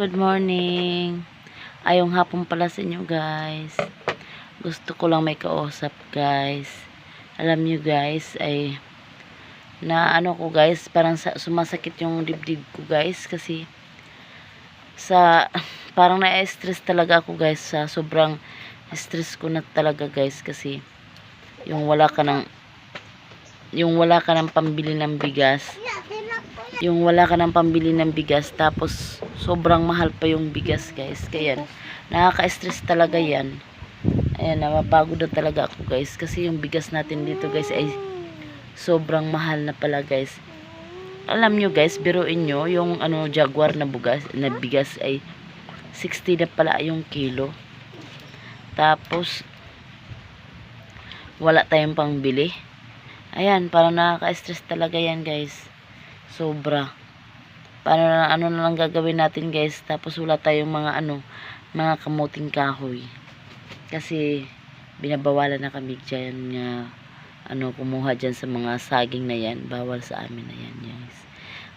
Good morning. Ayong hapon pala sa inyo guys. Gusto ko lang may kausap guys. Alam nyo guys ay na ano ko guys parang sa, sumasakit yung dibdib ko guys kasi sa parang na-stress talaga ako guys sa sobrang stress ko na talaga guys kasi yung wala ka ng yung wala ka ng pambili ng bigas yung wala ka ng pambili ng bigas tapos sobrang mahal pa yung bigas guys. Kaya nakaka-stress talaga yan. Ayan napapagod na talaga ako guys kasi yung bigas natin dito guys ay sobrang mahal na pala guys. Alam nyo guys biruin nyo yung ano jaguar na bugas na bigas ay 60 na pala yung kilo. Tapos wala tayong pangbili ayan parang nakaka-stress talaga yan guys sobra. Paano na ano na lang gagawin natin guys? Tapos wala tayong mga ano mga kamuting kahoy. Kasi binabawalan na kami dyan nga ano kumuha dyan sa mga saging na yan. Bawal sa amin na yan guys.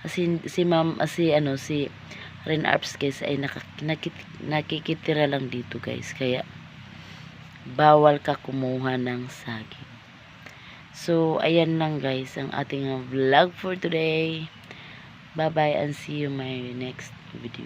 Kasi si ma'am ah, si ano si Ren Arps guys ay nakak, nakikitira lang dito guys. Kaya bawal ka kumuha ng saging so ayan lang guys ang ating vlog for today. Bye bye and see you my next video